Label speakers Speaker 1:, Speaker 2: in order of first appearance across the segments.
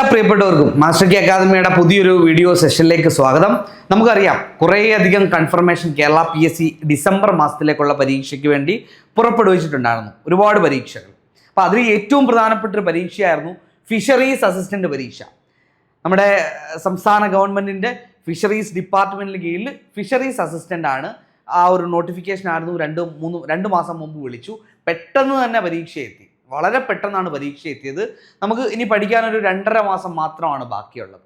Speaker 1: എല്ലാ പ്രിയപ്പെട്ടവർക്കും master K അക്കാദമിയുടെ പുതിയൊരു വീഡിയോ സെഷനിലേക്ക് സ്വാഗതം. നമുക്കറിയാം കുറേയധികം confirmation Kerala P S C December മാസത്തിലേക്കുള്ള പരീക്ഷയ്ക്ക് വേണ്ടി പുറപ്പെടുവിച്ചിട്ടുണ്ടായിരുന്നു. ഒരുപാട് പരീക്ഷകൾ. അപ്പോൾ അതിൽ ഏറ്റവും പ്രധാനപ്പെട്ട ഒരു പരീക്ഷയായിരുന്നു ഫിഷറീസ് അസിസ്റ്റന്റ് പരീക്ഷ. നമ്മുടെ സംസ്ഥാന ഗവൺമെന്റിന്റെ ഫിഷറീസ് ഡിപ്പാർട്ട്മെന്റിന് കീഴിൽ ഫിഷറീസ് അസിസ്റ്റന്റ് ആണ് ആ ഒരു നോട്ടിഫിക്കേഷൻ ആയിരുന്നു. രണ്ട് മൂന്ന് രണ്ട് മാസം മുമ്പ് വിളിച്ചു. പെട്ടെന്ന് തന്നെ പരീക്ഷ എത്തി വളരെ പെട്ടെന്നാണ് പരീക്ഷ എത്തിയത്. നമുക്ക് ഇനി പഠിക്കാനൊരു രണ്ടര മാസം മാത്രമാണ് ബാക്കിയുള്ളത്.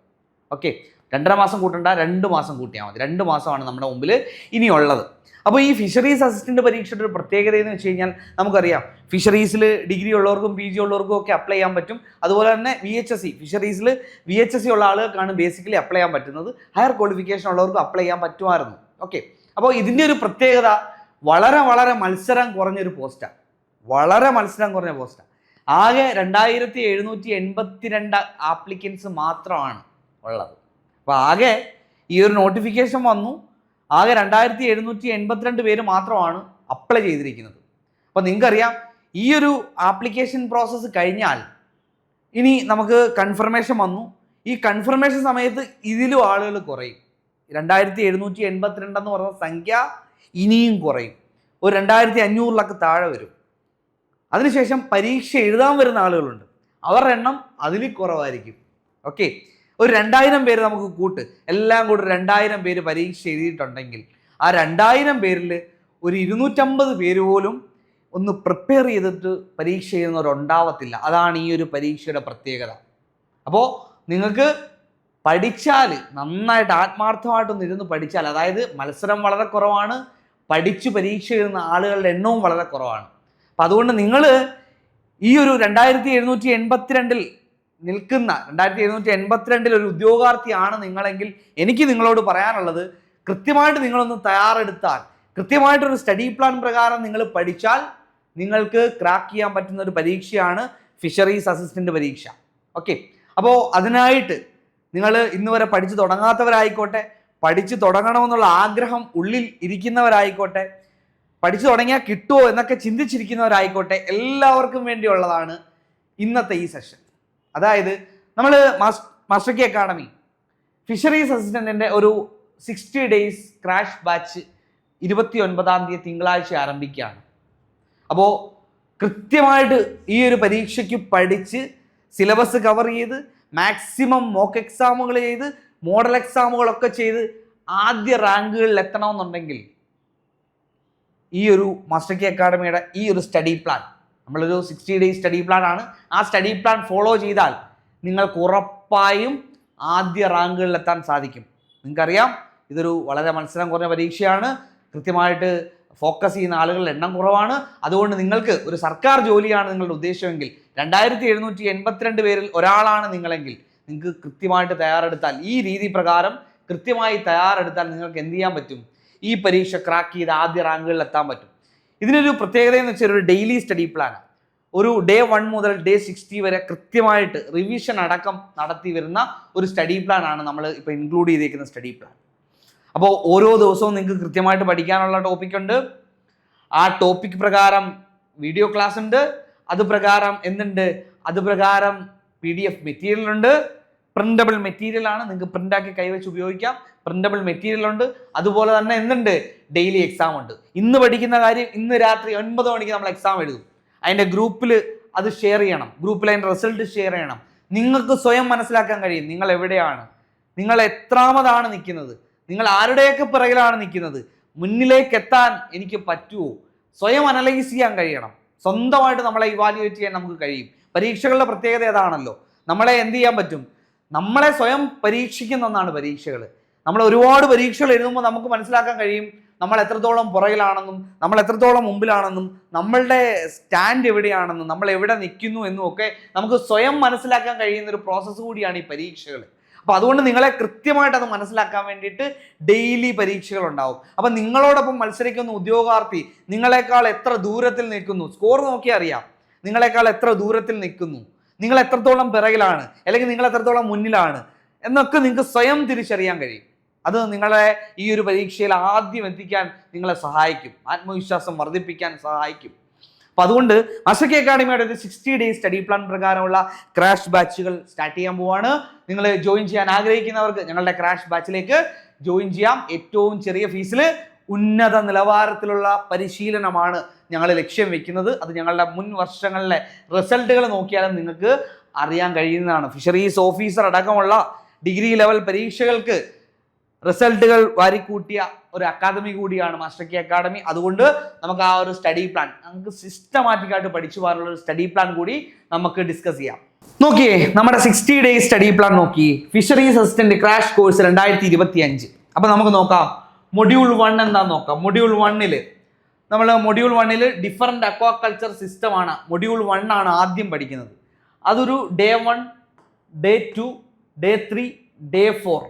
Speaker 1: ഓക്കെ രണ്ടര മാസം കൂട്ടണ്ട രണ്ട് മാസം കൂട്ടിയാൽ മതി. രണ്ട് മാസമാണ് നമ്മുടെ മുമ്പിൽ ഇനിയുള്ളത്. അപ്പോൾ ഈ ഫിഷറീസ് അസിസ്റ്റന്റ് പരീക്ഷയുടെ ഒരു പ്രത്യേകത എന്ന് വെച്ച് കഴിഞ്ഞാൽ നമുക്കറിയാം. ഫിഷറീസിൽ ഡിഗ്രി ഉള്ളവർക്കും പി ജി ഉള്ളവർക്കും ഒക്കെ അപ്ലൈ ചെയ്യാൻ പറ്റും. അതുപോലെ തന്നെ വി എച്ച് എസ് സി ഫിഷറീസിൽ വി എച്ച് എസ് സി ഉള്ള ആളുകൾക്കാണ് ബേസിക്കലി അപ്ലൈ ചെയ്യാൻ പറ്റുന്നത്. ഹയർ ക്വാളിഫിക്കേഷൻ ഉള്ളവർക്കും അപ്ലൈ ചെയ്യാൻ പറ്റുമായിരുന്നു. ഓക്കെ അപ്പോൾ ഇതിന്റെ ഒരു പ്രത്യേകത വളരെ വളരെ മത്സരം കുറഞ്ഞൊരു പോസ്റ്റാണ് വളരെ മത്സരം കുറഞ്ഞ പോസ്റ്റാണ് ആകെ രണ്ടായിരത്തി എഴുന്നൂറ്റി എൺപത്തി രണ്ട് ആപ്ലിക്കൻസ് മാത്രമാണ് ഉള്ളത്. അപ്പോൾ ആകെ ഈ ഒരു നോട്ടിഫിക്കേഷൻ വന്നു. ആകെ രണ്ടായിരത്തി എഴുന്നൂറ്റി എൺപത്തിരണ്ട് പേര് മാത്രമാണ് അപ്ലൈ ചെയ്തിരിക്കുന്നത്. അപ്പോൾ നിങ്ങൾക്കറിയാം ഈ ഒരു ആപ്ലിക്കേഷൻ പ്രോസസ്സ് കഴിഞ്ഞാൽ ഇനി നമുക്ക് കൺഫർമേഷൻ വന്നു. ഈ കൺഫർമേഷൻ സമയത്ത് ഇതിലും ആളുകൾ കുറയും. രണ്ടായിരത്തി എഴുന്നൂറ്റി എൺപത്തിരണ്ടെന്ന് പറഞ്ഞ സംഖ്യ ഇനിയും കുറയും. ഒരു രണ്ടായിരത്തി അഞ്ഞൂറിലൊക്കെ താഴെ വരും. അതിനുശേഷം പരീക്ഷ എഴുതാൻ വരുന്ന ആളുകളുണ്ട്. അവരുടെ എണ്ണം അതിൽ കുറവായിരിക്കും. ഓക്കെ ഒരു രണ്ടായിരം പേര് നമുക്ക് കൂട്ട്. എല്ലാം കൂടി രണ്ടായിരം പേര് പരീക്ഷ എഴുതിയിട്ടുണ്ടെങ്കിൽ ആ രണ്ടായിരം പേരിൽ ഒരു ഇരുന്നൂറ്റമ്പത് പേര് പോലും ഒന്ന് പ്രിപ്പയർ ചെയ്തിട്ട് പരീക്ഷ എഴുതുന്നവരുണ്ടാവത്തില്ല അതാണ് ഈ ഒരു പരീക്ഷയുടെ പ്രത്യേകത. അപ്പോൾ നിങ്ങൾക്ക് പഠിച്ചാൽ നന്നായിട്ട് ആത്മാർത്ഥമായിട്ടൊന്ന് ഇരുന്ന് പഠിച്ചാൽ അതായത് മത്സരം വളരെ കുറവാണ് പഠിച്ചു പരീക്ഷ എഴുതുന്ന ആളുകളുടെ എണ്ണവും വളരെ കുറവാണ്. അപ്പം അതുകൊണ്ട് നിങ്ങൾ ഈ ഒരു രണ്ടായിരത്തി എഴുന്നൂറ്റി എൺപത്തിരണ്ടിൽ നിൽക്കുന്ന രണ്ടായിരത്തി എഴുന്നൂറ്റി എൺപത്തിരണ്ടിൽ ഒരു ഉദ്യോഗാർത്ഥിയാണ് നിങ്ങളെങ്കിൽ എനിക്ക് നിങ്ങളോട് പറയാനുള്ളത് കൃത്യമായിട്ട് നിങ്ങളൊന്ന് തയ്യാറെടുത്താൽ കൃത്യമായിട്ടൊരു സ്റ്റഡി പ്ലാൻ പ്രകാരം നിങ്ങൾ പഠിച്ചാൽ നിങ്ങൾക്ക് ക്രാക്ക് ചെയ്യാൻ പറ്റുന്ന ഒരു പരീക്ഷയാണ് ഫിഷറീസ് അസിസ്റ്റന്റ് പരീക്ഷ. ഓക്കെ? അപ്പോൾ അതിനായിട്ട് നിങ്ങൾ ഇന്ന് വരെ പഠിച്ചു തുടങ്ങാത്തവരായിക്കോട്ടെ പഠിച്ചു തുടങ്ങണമെന്നുള്ള ആഗ്രഹം ഉള്ളിൽ ഇരിക്കുന്നവരായിക്കോട്ടെ പഠിച്ചു തുടങ്ങിയാൽ കിട്ടുമോ എന്നൊക്കെ ചിന്തിച്ചിരിക്കുന്നവരായിക്കോട്ടെ എല്ലാവർക്കും വേണ്ടിയുള്ളതാണ് ഇന്നത്തെ ഈ സെഷൻ അതായത് നമ്മൾ മാസ്റ്റർ കി അക്കാഡമി ഫിഷറീസ് അസിസ്റ്റന്റിന്റെ ഒരു സിക്സ്റ്റി ഡേയ്സ് ക്രാഷ് ബാച്ച് ഇരുപത്തി ഒൻപതാം തീയതി തിങ്കളാഴ്ച ആരംഭിക്കുകയാണ്. അപ്പോൾ കൃത്യമായിട്ട് ഈ ഒരു പരീക്ഷയ്ക്ക് പഠിച്ച് സിലബസ് കവർ ചെയ്ത് മാക്സിമം മോക്ക് എക്സാമുകൾ ചെയ്ത് മോഡൽ എക്സാമുകളൊക്കെ ചെയ്ത് ആദ്യ റാങ്കുകളിൽ എത്തണമെന്നുണ്ടെങ്കിൽ ഈ ഒരു മാസ്റ്റർ കി അക്കാഡമിയുടെ ഈ ഒരു സ്റ്റഡി പ്ലാൻ നമ്മളൊരു സിക്സ്റ്റി ഡേയ്സ് സ്റ്റഡി പ്ലാൻ ആണ്. ആ സ്റ്റഡി പ്ലാൻ ഫോളോ ചെയ്താൽ നിങ്ങൾക്ക് ഉറപ്പായും ആദ്യ റാങ്കുകളിൽ എത്താൻ സാധിക്കും. നിങ്ങൾക്കറിയാം ഇതൊരു വളരെ മത്സരം കുറഞ്ഞ പരീക്ഷയാണ്. കൃത്യമായിട്ട് ഫോക്കസ് ചെയ്യുന്ന ആളുകളുടെ എണ്ണം കുറവാണ്. അതുകൊണ്ട് നിങ്ങൾക്ക് ഒരു സർക്കാർ ജോലിയാണ് നിങ്ങളുടെ ഉദ്ദേശമെങ്കിൽ രണ്ടായിരത്തി എഴുന്നൂറ്റി എൺപത്തിരണ്ട് പേരിൽ ഒരാളാണ് നിങ്ങളെങ്കിൽ നിങ്ങൾക്ക് കൃത്യമായിട്ട് തയ്യാറെടുത്താൽ ഈ രീതി പ്രകാരം കൃത്യമായി തയ്യാറെടുത്താൽ നിങ്ങൾക്ക് എന്ത് ചെയ്യാൻ പറ്റും? ഈ പരീക്ഷ ക്രാക്ക് ചെയ്ത് ആദ്യ റാങ്കുകളിൽ എത്താൻ പറ്റും. ഇതിനൊരു പ്രത്യേകത എന്ന് വെച്ചാൽ ഒരു ഡെയിലി സ്റ്റഡി പ്ലാൻ ഒരു ഡേ വൺ മുതൽ ഡേ സിക്സ്റ്റി വരെ കൃത്യമായിട്ട് റിവിഷൻ അടക്കം നടത്തി വരുന്ന ഒരു സ്റ്റഡി പ്ലാൻ ആണ് നമ്മൾ ഇപ്പോൾ ഇൻക്ലൂഡ് ചെയ്തിരിക്കുന്ന സ്റ്റഡി പ്ലാൻ അപ്പോൾ ഓരോ ദിവസവും നിങ്ങൾക്ക് കൃത്യമായിട്ട് പഠിക്കാനുള്ള ടോപ്പിക് ഉണ്ട്. ആ ടോപ്പിക് പ്രകാരം വീഡിയോ ക്ലാസ് ഉണ്ട്. അത് പ്രകാരം എന്തുണ്ട്? അത് പ്രകാരം പി ഡി എഫ് മെറ്റീരിയൽ ഉണ്ട്. പ്രിന്റബിൾ മെറ്റീരിയൽ ആണ്. നിങ്ങൾക്ക് പ്രിന്റ് ആക്കി കൈവച്ച് ഉപയോഗിക്കാം. പ്രിന്റബിൾ മെറ്റീരിയൽ ഉണ്ട്. അതുപോലെ തന്നെ എന്തുണ്ട്? ഡെയിലി എക്സാം ഉണ്ട്. ഇന്ന് പഠിക്കുന്ന കാര്യം ഇന്ന് രാത്രി ഒൻപത് മണിക്ക് നമ്മൾ എക്സാം എഴുതും. അതിന്റെ ഗ്രൂപ്പിൽ അത് ഷെയർ ചെയ്യണം. ഗ്രൂപ്പിൽ അതിന്റെ റിസൾട്ട് ഷെയർ ചെയ്യണം. നിങ്ങൾക്ക് സ്വയം മനസ്സിലാക്കാൻ കഴിയും. നിങ്ങൾ എവിടെയാണ്? നിങ്ങൾ എത്രാമതാണ് നിൽക്കുന്നത്? നിങ്ങൾ ആരുടെയൊക്കെ പിറകിലാണ് നിൽക്കുന്നത്? മുന്നിലേക്ക് എത്താൻ എനിക്ക് പറ്റുമോ? സ്വയം അനലൈസ് ചെയ്യാൻ കഴിയണം. സ്വന്തമായിട്ട് നമ്മളെ ഇവാലുവേറ്റ് ചെയ്യാൻ നമുക്ക് കഴിയും. പരീക്ഷകളുടെ പ്രത്യേകത ഏതാണല്ലോ? നമ്മളെ എന്ത് ചെയ്യാൻ പറ്റും? നമ്മളെ സ്വയം പരീക്ഷിക്കുന്ന ഒന്നാണ് പരീക്ഷകൾ. നമ്മൾ ഒരുപാട് പരീക്ഷകൾ എഴുതുമ്പോൾ നമുക്ക് മനസ്സിലാക്കാൻ കഴിയും നമ്മൾ എത്രത്തോളം പുറകിലാണെന്നും നമ്മൾ എത്രത്തോളം മുമ്പിലാണെന്നും നമ്മളുടെ സ്റ്റാൻഡ് എവിടെയാണെന്നും നമ്മൾ എവിടെ നിൽക്കുന്നു എന്നും ഒക്കെ നമുക്ക് സ്വയം മനസ്സിലാക്കാൻ കഴിയുന്ന ഒരു പ്രോസസ്സ് കൂടിയാണ് ഈ പരീക്ഷകൾ. അപ്പോൾ അതുകൊണ്ട് നിങ്ങളെ കൃത്യമായിട്ട് അത് മനസ്സിലാക്കാൻ വേണ്ടിയിട്ട് ഡെയിലി പരീക്ഷകൾ ഉണ്ടാവും. അപ്പം നിങ്ങളോടൊപ്പം മത്സരിക്കുന്ന ഉദ്യോഗാർത്ഥി നിങ്ങളെക്കാൾ എത്ര ദൂരത്തിൽ നിൽക്കുന്നു? സ്കോർ നോക്കിയാൽ അറിയാം. നിങ്ങളെക്കാൾ എത്ര ദൂരത്തിൽ നിൽക്കുന്നു? നിങ്ങൾ എത്രത്തോളം പിറകിലാണ് അല്ലെങ്കിൽ നിങ്ങൾ എത്രത്തോളം മുന്നിലാണ് എന്നൊക്കെ നിങ്ങൾക്ക് സ്വയം തിരിച്ചറിയാൻ കഴിയും. അത് നിങ്ങളെ ഈ ഒരു പരീക്ഷയിൽ ആദ്യം എത്തിക്കാൻ നിങ്ങളെ സഹായിക്കും. ആത്മവിശ്വാസം വർദ്ധിപ്പിക്കാൻ സഹായിക്കും. അപ്പോൾ അതുകൊണ്ട് മാസ്റ്റർ അക്കാഡമിയുടെ ഒരു സിക്സ്റ്റി ഡേയ്സ് സ്റ്റഡി പ്ലാൻ പ്രകാരമുള്ള ക്രാഷ് ബാച്ചുകൾ സ്റ്റാർട്ട് ചെയ്യാൻ പോവാണ്. നിങ്ങൾ ജോയിൻ ചെയ്യാൻ ആഗ്രഹിക്കുന്നവർക്ക് ഞങ്ങളുടെ ക്രാഷ് ബാച്ചിലേക്ക് ജോയിൻ ചെയ്യാം. ഏറ്റവും ചെറിയ ഫീസിൽ ഉന്നത നിലവാരത്തിലുള്ള പരിശീലനമാണ് ഞങ്ങൾ ലക്ഷ്യം വെക്കുന്നത് അത് ഞങ്ങളുടെ മുൻ വർഷങ്ങളിലെ റിസൾട്ടുകൾ നോക്കിയാലും നിങ്ങൾക്ക് അറിയാൻ കഴിയുന്നതാണ്. ഫിഷറീസ് ഓഫീസർ അടക്കമുള്ള ഡിഗ്രി ലെവൽ പരീക്ഷകൾക്ക് റിസൾട്ടുകൾ വാരിക്കൂട്ടിയ ഒരു അക്കാദമി കൂടിയാണ് മാസ്റ്റർ കെ അക്കാദമി അതുകൊണ്ട് നമുക്ക് ആ ഒരു സ്റ്റഡി പ്ലാൻ നമുക്ക് സിസ്റ്റമാറ്റിക്കായിട്ട് പഠിച്ചു പോകാനുള്ള ഒരു സ്റ്റഡി പ്ലാൻ കൂടി നമുക്ക് ഡിസ്കസ് ചെയ്യാം. നോക്കിയേ നമ്മുടെ സിക്സ്റ്റി ഡേയ്സ് സ്റ്റഡി പ്ലാൻ നോക്കി. ഫിഷറീസ് അസിസ്റ്റന്റ് ക്രാഷ് കോഴ്സ് രണ്ടായിരത്തി ഇരുപത്തി അഞ്ച് അപ്പൊ നമുക്ക് നോക്കാം. മൊഡ്യൂൾ വൺ എന്താ നോക്കാം. മൊഡ്യൂൾ വണ്ണിൽ നമ്മൾ മൊഡ്യൂൾ വണ്ണിൽ ഡിഫറന്റ് അക്വാകൾച്ചർ സിസ്റ്റമാണ് മൊഡ്യൂൾ വൺ ആണ് ആദ്യം പഠിക്കുന്നത്. അതൊരു day one day two day three day four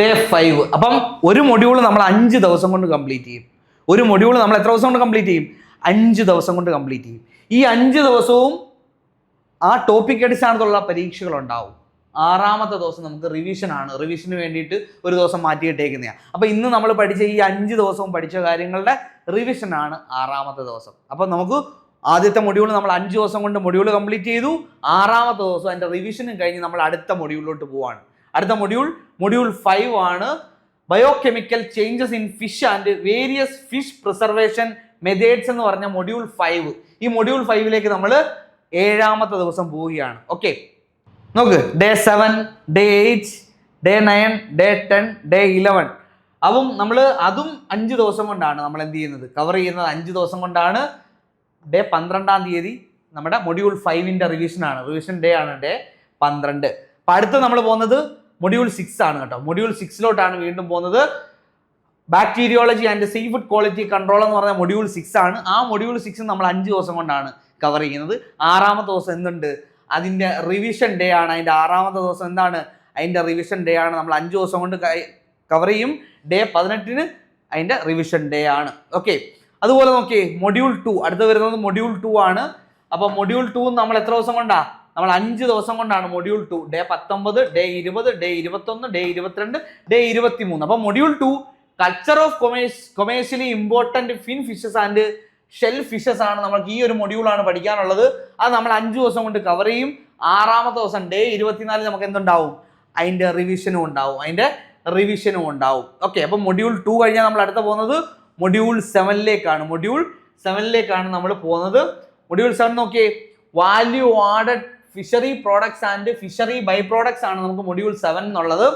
Speaker 1: day five അപ്പം ഒരു മൊഡ്യൂൾ നമ്മൾ അഞ്ച് ദിവസം കൊണ്ട് കംപ്ലീറ്റ് ചെയ്യും. ഒരു മൊഡ്യൂൾ നമ്മൾ എത്ര ദിവസം കൊണ്ട് കംപ്ലീറ്റ് ചെയ്യും? അഞ്ച് ദിവസം കൊണ്ട് കംപ്ലീറ്റ് ചെയ്യും. ഈ അഞ്ച് ദിവസവും ആ ടോപ്പിക് അടിസ്ഥാനത്തിലുള്ള പരീക്ഷകൾ ഉണ്ടാവും. ആറാമത്തെ ദിവസം നമുക്ക് റിവിഷൻ ആണ്. റിവിഷന് വേണ്ടിയിട്ട് ഒരു ദിവസം മാറ്റിയിട്ടേക്കുന്നതാണ് അപ്പോൾ ഇന്ന് നമ്മൾ പഠിച്ച ഈ അഞ്ച് ദിവസവും പഠിച്ച കാര്യങ്ങളുടെ റിവിഷൻ ആണ് ആറാമത്തെ ദിവസം. അപ്പോൾ നമുക്ക് ആദ്യത്തെ മൊഡ്യൂൾ നമ്മൾ അഞ്ച് ദിവസം കൊണ്ട് മൊഡ്യൂൾ കംപ്ലീറ്റ് ചെയ്തു. ആറാമത്തെ ദിവസം അതിന്റെ റിവിഷനും കഴിഞ്ഞ് നമ്മൾ അടുത്ത മൊഡ്യൂളിലോട്ട് പോവാണ്. അടുത്ത മൊഡ്യൂൾ മൊഡ്യൂൾ ഫൈവ് ആണ് biochemical changes in fish and various fish preservation methods എന്ന് പറഞ്ഞ മൊഡ്യൂൾ ഫൈവ് ഈ മൊഡ്യൂൾ ഫൈവിലേക്ക് നമ്മൾ ഏഴാമത്തെ ദിവസം പോവുകയാണ്. ഓക്കെ നോക്ക്. Day seven day eight day nine day ten day eleven അപ്പം നമ്മൾ അതും അഞ്ച് ദിവസം കൊണ്ടാണ് നമ്മൾ എന്ത് ചെയ്യുന്നത്? കവർ ചെയ്യുന്നത് അഞ്ച് ദിവസം കൊണ്ടാണ്. ഡേ പന്ത്രണ്ടാം തീയതി നമ്മുടെ മൊഡ്യൂൾ ഫൈവിന്റെ റിവിഷൻ ആണ്. റിവിഷൻ ഡേ ആണ് ഡേ പന്ത്രണ്ട്. അപ്പം അടുത്ത് നമ്മൾ പോകുന്നത് മൊഡ്യൂൾ സിക്സ് ആണ് കേട്ടോ. മൊഡ്യൂൾ സിക്സിലോട്ടാണ് വീണ്ടും പോകുന്നത്. Bacteriology and seafood quality control എന്ന് പറഞ്ഞ മൊഡ്യൂൾ സിക്സ് ആണ്. ആ മൊഡ്യൂൾ സിക്സ് നമ്മൾ അഞ്ച് ദിവസം കൊണ്ടാണ് കവർ ചെയ്യുന്നത്. ആറാമത്തെ ദിവസം എന്തുണ്ട്? അതിന്റെ റിവിഷൻ ഡേ ആണ്. അതിന്റെ ആറാമത്തെ ദിവസം എന്താണ്? അതിന്റെ റിവിഷൻ ഡേ ആണ്. നമ്മൾ അഞ്ച് ദിവസം കൊണ്ട് കവർ ചെയ്യും. ഡേ പതിനെട്ടിന് അതിന്റെ റിവിഷൻ ഡേ ആണ്. ഓക്കെ അതുപോലെ നോക്കിയേ മൊഡ്യൂൾ ടു അടുത്ത് വരുന്നത് മൊഡ്യൂൾ ടു ആണ്. അപ്പോൾ മൊഡ്യൂൾ ടു നമ്മൾ എത്ര ദിവസം കൊണ്ടാ? നമ്മൾ അഞ്ച് ദിവസം കൊണ്ടാണ് മൊഡ്യൂൾ ടു ഡേ പത്തൊമ്പത് ഡേ ഇരുപത് ഡേ ഇരുപത്തൊന്ന് ഡേ ഇരുപത്തിരണ്ട് ഡേ ഇരുപത്തി മൂന്ന് അപ്പോൾ module two culture of commerce commercially important fin fishes and shell fishes ആണ് നമുക്ക് ഈ ഒരു മൊഡ്യൂളാണ് പഠിക്കാനുള്ളത്. അത് നമ്മൾ അഞ്ച് ദിവസം കൊണ്ട് കവർ ചെയ്യും. ആറാമത്തെ ദിവസം ഡേ ഇരുപത്തിനാലിൽ നമുക്ക് എന്തുണ്ടാവും? അതിന്റെ റിവിഷനും ഉണ്ടാവും. അതിന്റെ റിവിഷനും ഉണ്ടാവും. ഓക്കെ അപ്പം മൊഡ്യൂൾ ടു കഴിഞ്ഞാൽ നമ്മൾ അടുത്ത പോകുന്നത് മൊഡ്യൂൾ സെവനിലേക്കാണ് മൊഡ്യൂൾ സെവനിലേക്കാണ് നമ്മൾ പോകുന്നത്. മൊഡ്യൂൾ സെവൻ നോക്കിയേ value added fishery products and fishery by products ആണ് നമുക്ക് മൊഡ്യൂൾ സെവൻ എന്നുള്ളത്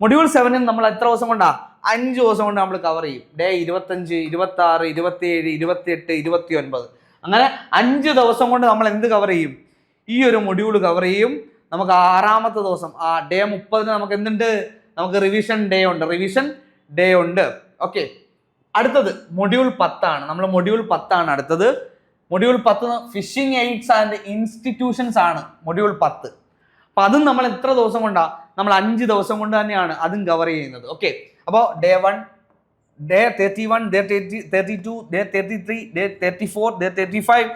Speaker 1: മൊഡ്യൂൾ സെവനിൽ നമ്മൾ എത്ര ദിവസം കൊണ്ടാ? അഞ്ച് ദിവസം കൊണ്ട് നമ്മൾ കവർ ചെയ്യും. ഡേ ഇരുപത്തഞ്ച് ഇരുപത്തി ആറ് ഇരുപത്തിയേഴ് ഇരുപത്തിയെട്ട് ഇരുപത്തി ഒൻപത് അങ്ങനെ അഞ്ച് ദിവസം കൊണ്ട് നമ്മൾ എന്ത് കവർ ചെയ്യും? ഈ ഒരു മൊഡ്യൂൾ കവർ ചെയ്യും. നമുക്ക് ആറാമത്തെ ദിവസം ആ ഡേ മുപ്പതിന് നമുക്ക് എന്തുണ്ട്? നമുക്ക് റിവിഷൻ ഡേ ഉണ്ട്. റിവിഷൻ ഡേ ഉണ്ട്. ഓക്കെ അടുത്തത് മൊഡ്യൂൾ പത്താണ്. നമ്മൾ മൊഡ്യൂൾ പത്താണ് അടുത്തത്. മൊഡ്യൂൾ പത്ത് ഫിഷിംഗ് എയ്ഡ്സ് ആൻഡ് ഇൻസ്റ്റിറ്റ്യൂഷൻസ് ആണ് മൊഡ്യൂൾ പത്ത്. അപ്പം അതും നമ്മൾ എത്ര ദിവസം കൊണ്ടാണ് നമ്മൾ അഞ്ച് ദിവസം കൊണ്ട് തന്നെയാണ് അതും കവർ ചെയ്യുന്നത്. ഓക്കെ അപ്പോൾ day one day thirty one day thirty thirty two day thirty three day thirty four day thirty five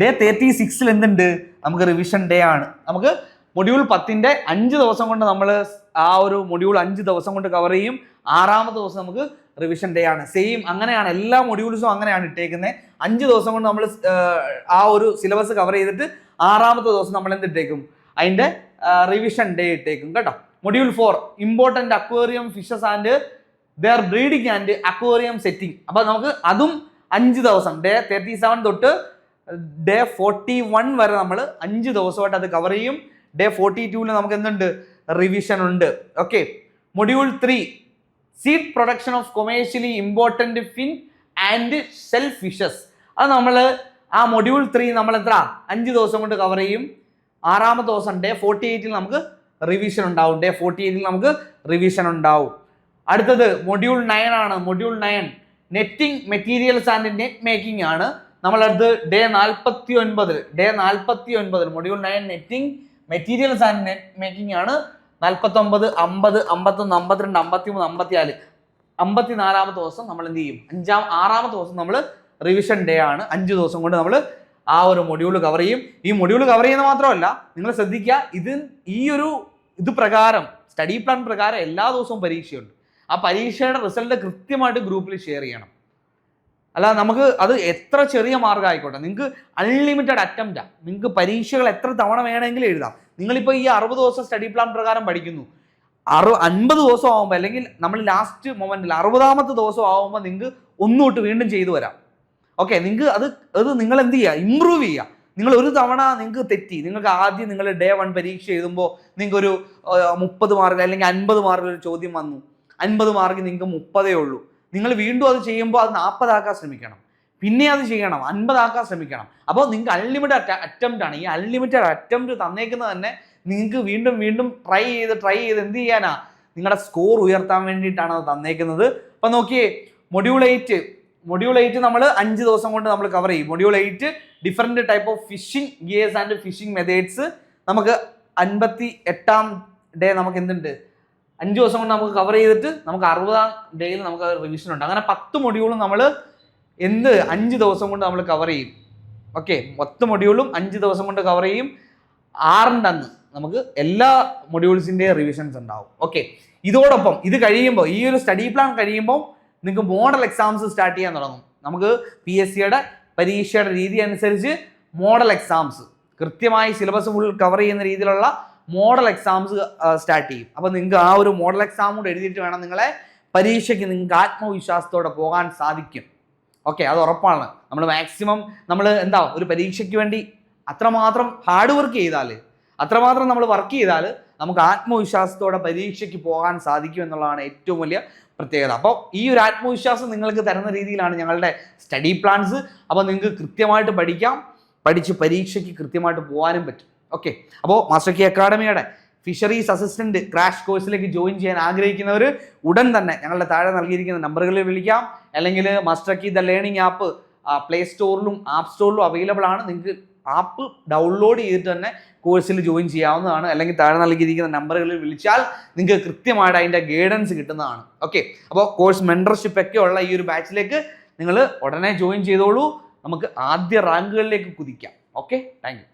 Speaker 1: day thirty സിക്സിൽ എന്തുണ്ട്? നമുക്ക് റിവിഷൻ ഡേ ആണ്. നമുക്ക് മൊഡ്യൂൾ പത്തിന്റെ അഞ്ച് ദിവസം കൊണ്ട് നമ്മൾ ആ ഒരു മൊഡ്യൂൾ അഞ്ച് ദിവസം കൊണ്ട് കവർ ചെയ്യും. ആറാമത്തെ ദിവസം നമുക്ക് റിവിഷൻ ഡേ ആണ്. സെയിം അങ്ങനെയാണ്. എല്ലാ മൊഡ്യൂൾസും അങ്ങനെയാണ് ഇട്ടേക്കുന്നത് അഞ്ച് ദിവസം കൊണ്ട് നമ്മൾ ആ ഒരു സിലബസ് കവർ ചെയ്തിട്ട് ആറാമത്തെ ദിവസം നമ്മൾ എന്തിട്ടേക്കും അതിന്റെ റിവിഷൻ ഡേ ഇട്ടേക്കും. കേട്ടോ? Module four important aquarium fishes and their breeding and aquarium setting അപ്പോൾ നമുക്ക് അതും അഞ്ച് ദിവസം ഡേ തേർട്ടി സെവൻ തൊട്ട് ഡേ ഫോർട്ടി വൺ വരെ നമ്മൾ അഞ്ച് ദിവസമായിട്ട് അത് കവർ ചെയ്യും. ഡേ ഫോർട്ടി ടൂവിൽ നമുക്ക് എന്തുണ്ട്? റിവിഷൻ ഉണ്ട്. Okay module three seed production of commercially important fin and shell fishes അത് നമ്മൾ ആ മൊഡ്യൂൾ ത്രീ നമ്മൾ എത്ര? അഞ്ച് ദിവസം കൊണ്ട് കവർ ചെയ്യും. ആറാമത്തെ ദിവസം ഡേ ഫോർട്ടി എയ്റ്റിൽ നമുക്ക് റിവിഷൻ ഉണ്ടാവും. ഡേ ഫോർട്ടി എയ്റ്റിൽ നമുക്ക് റിവിഷൻ ഉണ്ടാവും. അടുത്തത് മൊഡ്യൂൾ നയൻ ആണ്. Module nine netting materials and net making ആണ്. നമ്മളടുത്ത് ഡേ നാൽപ്പത്തി ഒൻപതിൽ ഡേ നാൽപ്പത്തി ഒൻപതിൽ module nine netting materials and net making ആണ്. നാൽപ്പത്തൊമ്പത് അമ്പത് അമ്പത്തൊന്ന് അമ്പത്തിരണ്ട് അമ്പത്തി മൂന്ന് അമ്പത്തിനാല്. അമ്പത്തി നാലാമത്തെ ദിവസം നമ്മൾ എന്ത് ചെയ്യും? അഞ്ചാം ആറാമത്തെ ദിവസം നമ്മൾ റിവിഷൻ ഡേ ആണ്. അഞ്ച് ദിവസം കൊണ്ട് നമ്മൾ ആ ഒരു മൊഡ്യൂൾ കവർ ചെയ്യും. ഈ മൊഡ്യൂൾ കവർ ചെയ്യുന്ന മാത്രമല്ല നിങ്ങൾ ശ്രദ്ധിക്കുക ഇത് ഈ ഒരു ഇത് പ്രകാരം സ്റ്റഡി പ്ലാൻ പ്രകാരം എല്ലാ ദിവസവും പരീക്ഷയുണ്ട്. ആ പരീക്ഷയുടെ റിസൾട്ട് കൃത്യമായിട്ട് ഗ്രൂപ്പിൽ ഷെയർ ചെയ്യണം. അല്ല നമുക്ക് അത് എത്ര ചെറിയ മാർഗം ആയിക്കോട്ടെ നിങ്ങൾക്ക് അൺലിമിറ്റഡ് അറ്റംപ്റ്റാ നിങ്ങൾക്ക് പരീക്ഷകൾ എത്ര തവണ വേണമെങ്കിലും എഴുതാം. നിങ്ങളിപ്പോൾ ഈ അറുപത് ദിവസം സ്റ്റഡി പ്ലാൻ പ്രകാരം പഠിക്കുന്നു. അറു അൻപത് ദിവസം ആകുമ്പോൾ അല്ലെങ്കിൽ നമ്മൾ ലാസ്റ്റ് മൊമെന്റിൽ അറുപതാമത്തെ ദിവസം ആകുമ്പോൾ നിങ്ങൾക്ക് ഒന്നുതൊട്ട് വീണ്ടും ചെയ്തു വരാം. ഓക്കെ നിങ്ങൾക്ക് അത് അത് നിങ്ങൾ എന്ത് ചെയ്യുക? ഇമ്പ്രൂവ് ചെയ്യുക. നിങ്ങൾ ഒരു തവണ നിങ്ങൾക്ക് തെറ്റി. നിങ്ങൾക്ക് ആദ്യം നിങ്ങൾ ഡേ വൺ പരീക്ഷ എഴുതുമ്പോൾ നിങ്ങൾക്കൊരു മുപ്പത് മാർക്ക് അല്ലെങ്കിൽ അൻപത് മാർക്ക് ഒരു ചോദ്യം വന്നു. അൻപത് മാർക്ക് നിങ്ങൾക്ക് മുപ്പതേ ഉള്ളൂ. നിങ്ങൾ വീണ്ടും അത് ചെയ്യുമ്പോൾ അത് നാൽപ്പതാക്കാൻ ശ്രമിക്കണം. പിന്നെ അത് ചെയ്യണം. അൻപതാക്കാൻ ശ്രമിക്കണം. അപ്പോൾ നിങ്ങൾക്ക് അൺലിമിറ്റഡ് അറ്റംപ്റ്റ് ആണ്. ഈ അൺലിമിറ്റഡ് അറ്റംപ്റ്റ് തന്നേക്കുന്നത് തന്നെ നിങ്ങൾക്ക് വീണ്ടും വീണ്ടും ട്രൈ ചെയ്ത് ട്രൈ ചെയ്ത് എന്ത് ചെയ്യാനാ? നിങ്ങളുടെ സ്കോർ ഉയർത്താൻ വേണ്ടിയിട്ടാണ് അത് തന്നേക്കുന്നത്. അപ്പം നോക്കിയേ മൊഡ്യൂൾ എയ്റ്റ് മൊഡ്യൂൾ എയ്റ്റ് നമ്മൾ അഞ്ച് ദിവസം കൊണ്ട് നമ്മൾ കവർ ചെയ്യും. Module eight different type of fishing gears and fishing methods നമുക്ക് അൻപത്തി എട്ടാം ഡേ നമുക്ക് എന്തുണ്ട്? അഞ്ച് ദിവസം കൊണ്ട് നമുക്ക് കവർ ചെയ്തിട്ട് നമുക്ക് അറുപതാം ഡേയിൽ നമുക്ക് റിവിഷൻ ഉണ്ട്. അങ്ങനെ പത്ത് മൊഡ്യൂളും നമ്മൾ എന്ത് അഞ്ച് ദിവസം കൊണ്ട് നമ്മൾ കവർ ചെയ്യും. ഓക്കെ മൊത്തം മൊഡ്യൂളും അഞ്ച് ദിവസം കൊണ്ട് കവർ ചെയ്യും. ആറിന്റെ അന്ന് നമുക്ക് എല്ലാ മൊഡ്യൂൾസിന്റെയും റിവിഷൻസ് ഉണ്ടാവും. ഓക്കെ ഇതോടൊപ്പം ഇത് കഴിയുമ്പോൾ ഈ ഒരു സ്റ്റഡി പ്ലാൻ കഴിയുമ്പോൾ നിങ്ങൾക്ക് മോഡൽ എക്സാംസ് സ്റ്റാർട്ട് ചെയ്യാൻ തുടങ്ങും. നമുക്ക് പി എസ് സിയുടെ പരീക്ഷയുടെ രീതി അനുസരിച്ച് മോഡൽ എക്സാംസ് കൃത്യമായി സിലബസ് ഫുൾ കവർ ചെയ്യുന്ന രീതിയിലുള്ള മോഡൽ എക്സാംസ് സ്റ്റാർട്ട് ചെയ്യും. അപ്പോൾ നിങ്ങൾക്ക് ആ ഒരു മോഡൽ എക്സാം കൂടെ എഴുതിയിട്ട് വേണം നിങ്ങളെ പരീക്ഷയ്ക്ക് നിങ്ങൾക്ക് ആത്മവിശ്വാസത്തോടെ പോകാൻ സാധിക്കും. ഓക്കെ അത് ഉറപ്പാണ്. നമ്മൾ മാക്സിമം നമ്മൾ എന്താ ഒരു പരീക്ഷയ്ക്ക് വേണ്ടി അത്രമാത്രം ഹാർഡ് വർക്ക് ചെയ്താൽ അത്രമാത്രം നമ്മൾ വർക്ക് ചെയ്താൽ നമുക്ക് ആത്മവിശ്വാസത്തോടെ പരീക്ഷയ്ക്ക് പോകാൻ സാധിക്കും എന്നുള്ളതാണ് ഏറ്റവും വലിയ പ്രത്യേകത. അപ്പോൾ ഈ ഒരു ആത്മവിശ്വാസം നിങ്ങൾക്ക് തരുന്ന രീതിയിലാണ് ഞങ്ങളുടെ സ്റ്റഡി പ്ലാൻസ് അപ്പോൾ നിങ്ങൾക്ക് കൃത്യമായിട്ട് പഠിക്കാം. പഠിച്ച് പരീക്ഷയ്ക്ക് കൃത്യമായിട്ട് പോകാനും പറ്റും. ഓക്കെ അപ്പോൾ മാസ്റ്റർ കി അക്കാഡമിയുടെ ഫിഷറീസ് അസിസ്റ്റന്റ് ക്രാഷ് കോഴ്സിലേക്ക് ജോയിൻ ചെയ്യാൻ ആഗ്രഹിക്കുന്നവർ ഉടൻ തന്നെ ഞങ്ങളുടെ താഴെ നൽകിയിരിക്കുന്ന നമ്പറുകളിൽ വിളിക്കാം. അല്ലെങ്കിൽ master key the learning app play സ്റ്റോറിലും app സ്റ്റോറിലും അവൈലബിൾ ആണ്. നിങ്ങൾക്ക് ആപ്പ് ഡൗൺലോഡ് ചെയ്തിട്ട് തന്നെ കോഴ്സിൽ ജോയിൻ ചെയ്യാവുന്നതാണ്. അല്ലെങ്കിൽ താഴെ നൽകിയിരിക്കുന്ന നമ്പറുകളിൽ വിളിച്ചാൽ നിങ്ങൾക്ക് കൃത്യമായിട്ട് അതിന്റെ ഗൈഡൻസ് കിട്ടുന്നതാണ്. ഓക്കെ അപ്പോൾ കോഴ്സ് മെന്റർഷിപ്പ് ഒക്കെ ഉള്ള ഈ ഒരു ബാച്ചിലേക്ക് നിങ്ങൾ ഉടനെ ജോയിൻ ചെയ്തോളൂ. നമുക്ക് ആദ്യ റാങ്കുകളിലേക്ക് കുതിക്കാം. Okay thank